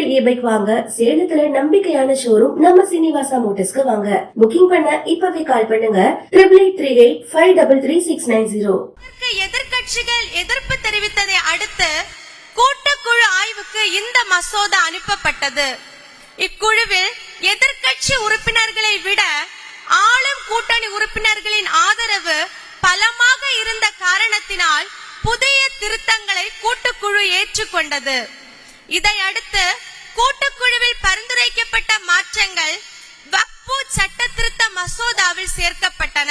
Retail இ bike வாங்க சேலத்துல நம்பிக்கையான ஷோரூம் நம்ம சீனிவாசா மோட்டர்ஸ்க்கு வாங்க. புக்கிங் பண்ண இப்பவே கால் பண்ணுங்க. Triple eight three eight five double three six nine zero எதிர்கட்சிகள் எதிர்ப்பு தெரிவித்ததை அடுத்து கூட்டுக்குழு ஆய்வுக்கு இந்த மசோதா அனுப்பப்பட்டது. இக்குழுவில் எதிர்கட்சி உறுப்பினர்களை விட ஆளும் கூட்டணி உறுப்பினர்களின் ஆதரவு பலமாக இருந்த காரணத்தினால் புதிய திருத்தங்களை கூட்டுக்குழு ஏற்றுக்கொண்டது. இதையடுத்து கூட்டுக்குழுவில் பரிந்துரைக்கப்பட்ட மாற்றங்கள் வக்பு சட்ட திருத்த மசோதாவில் சேர்க்கப்பட்டன.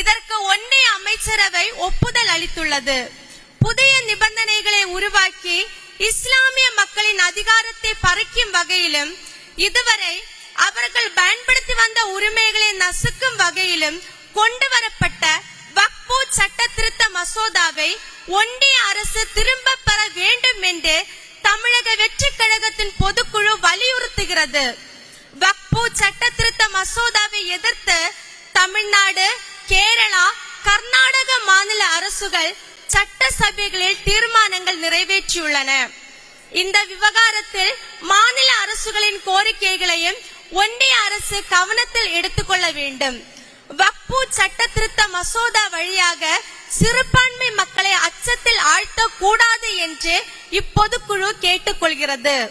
இதற்கு ஒன்றிய அமைச்சரவை ஒப்புதல் அளித்துள்ளது. புதிய நிபந்தனைகளை உருவாக்கி இஸ்லாமிய மக்களின் அதிகாரத்தை பறிக்கும் வகையிலும் இதுவரை அவர்கள் பயன்படுத்தி வந்த உரிமைகளை நசுக்கும் வகையிலும் கொண்டு வரப்பட்ட வக்பு சட்ட திருத்த மசோதாவை ஒன்றிய அரசு திரும்ப பெற வேண்டும் கழகத்தின் பொதுக்குழு வலியுறுத்துகிறது. வக்பு சட்ட திருத்த மசோதாவை எதிர்த்து தமிழ்நாடு கேரளா கர்நாடக மாநில அரசுகள் சட்டசபைகளில் தீர்மானங்கள் நிறைவேற்றியுள்ளன. இந்த விவகாரத்தில் மாநில அரசுகளின் கோரிக்கைகளையும் ஒன்றிய அரசு கவனத்தில் எடுத்துக்கொள்ள வேண்டும். வக்பு சட்ட திருத்த மசோதா வழியாக சிறுபான்மை மக்களை அச்சத்தில் ஆழ்த்தக் கூடாது என்று இப்பொதுக்குழு கேட்டுக்கொள்கிறது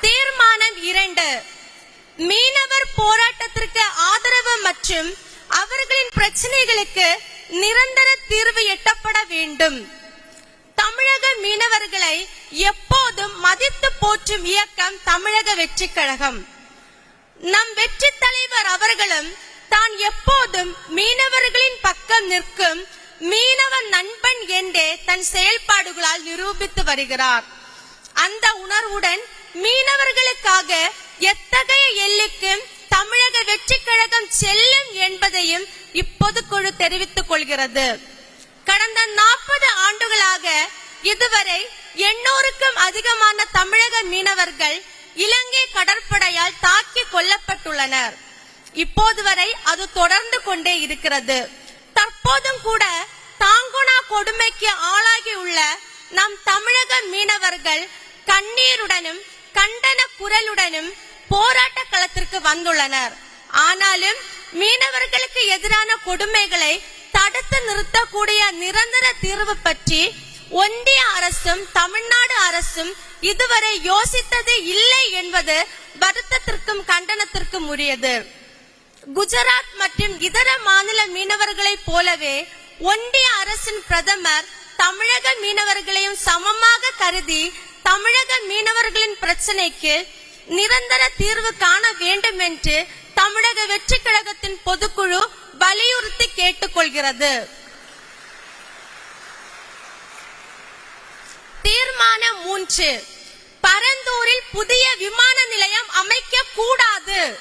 தீர்மானம் இரண்டு. மீனவர் போராட்டத்திற்கு ஆதரவு மற்றும் அவர்களின் பிரச்சனைகளுக்கு நிரந்தர தீர்வு எட்டப்பட வேண்டும். தமிழக மீனவர்களை எப்போதும் மதித்து போற்றும் இயக்கம் தமிழக வெற்றி கழகம். நம் வெற்றி தலைவர் அவர்களும் தான் எப்போதும் மீனவர்களின் பக்கம் நிற்கும் மீனவ நண்பன் என்றே தன் செயல்பாடுகளால் நிரூபித்து வருகிறார். அந்த உணர்வுடன் மீனவர்களுக்காக எத்தகைய எல்லைக்கும் தமிழக வெற்றி கழகம் செல்லும் என்பதையும் இப்பொதுக்குழு தெரிவித்துக் கொள்கிறது. கடந்த நாற்பது ஆண்டுகளாக இதுவரை எண்ணூறுக்கும் அதிகமான தமிழக மீனவர்கள் இலங்கை கடற்படையால் தாக்கி கொல்லப்பட்டுள்ளனர். இப்போது வரை அது தொடர்ந்து கொண்டே இருக்கிறது. தற்போதும் கூட தாங்குனா கொடுமைக்கு ஆளாகியுள்ள நம் தமிழக மீனவர்கள் கண்ணீருடனும் கண்டன குரலுடனும் போராட்ட களத்திற்கு வந்துள்ளனர். ஆனாலும் மீனவர்களுக்கு எதிரான கொடுமைகளை தடுத்து நிறுத்தக்கூடிய நிரந்தர தீர்வு பற்றி ஒன்றிய அரசும் தமிழ்நாடு அரசும் இதுவரை யோசித்தது இல்லை என்பது வருத்தத்திற்கும் கண்டனத்திற்கும் உரியது. குஜராத் மற்றும் இதர மாநில மீனவர்களைப் போலவே ஒன்றிய அரசின் பிரதமர் தமிழக மீனவர்களையும் சமமாக கருதி தமிழக மீனவர்களின் பிரச்சனைக்கு நிரந்தர தீர்வு காண வேண்டும் என்று தமிழக வெற்றி கழகத்தின் பொதுக்குழு வலியுறுத்தி கேட்டுக்கொள்கிறது. தீர்மானம் மூன்று. பரந்தூரில் புதிய விமான நிலையம் அமைக்க கூடாது